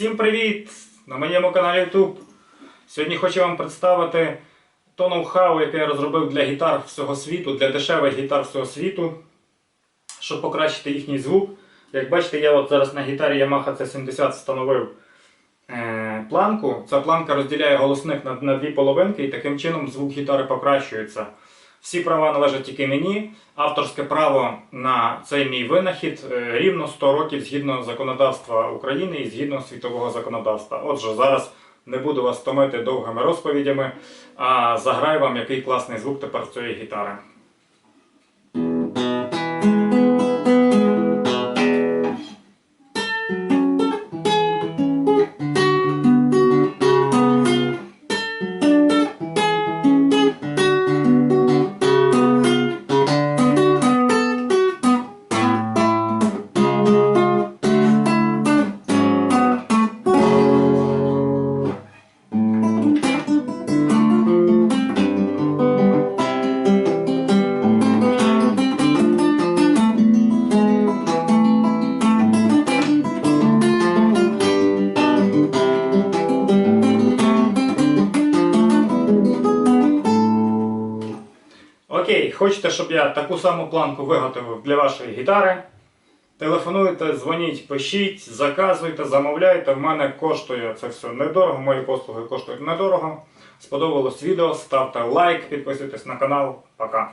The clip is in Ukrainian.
Всім привіт! На моєму каналі YouTube. Сьогодні хочу вам представити то ноу-хау, яке я розробив для гітар всього світу, для дешевих гітар всього світу, щоб покращити їхній звук. Як бачите, я от зараз на гітарі Yamaha C70 встановив е, планку. Ця планка розділяє голосник на, на дві половинки і таким чином звук гітари покращується. Всі права належать тільки мені. Авторське право на цей мій винахід е, рівно 100 років згідно законодавства України і згідно світового законодавства. Отже, зараз не буду вас томити довгими розповідями, а заграю вам, який класний звук тепер цієї гітари. Окей, хочете, щоб я таку саму планку виготовив для вашої гітари? Телефонуйте, дзвоніть, пишіть, заказуйте, замовляйте. В мене коштує це все недорого, мої послуги коштують недорого. Сподобалось відео, ставте лайк, підписуйтесь на канал. Пока.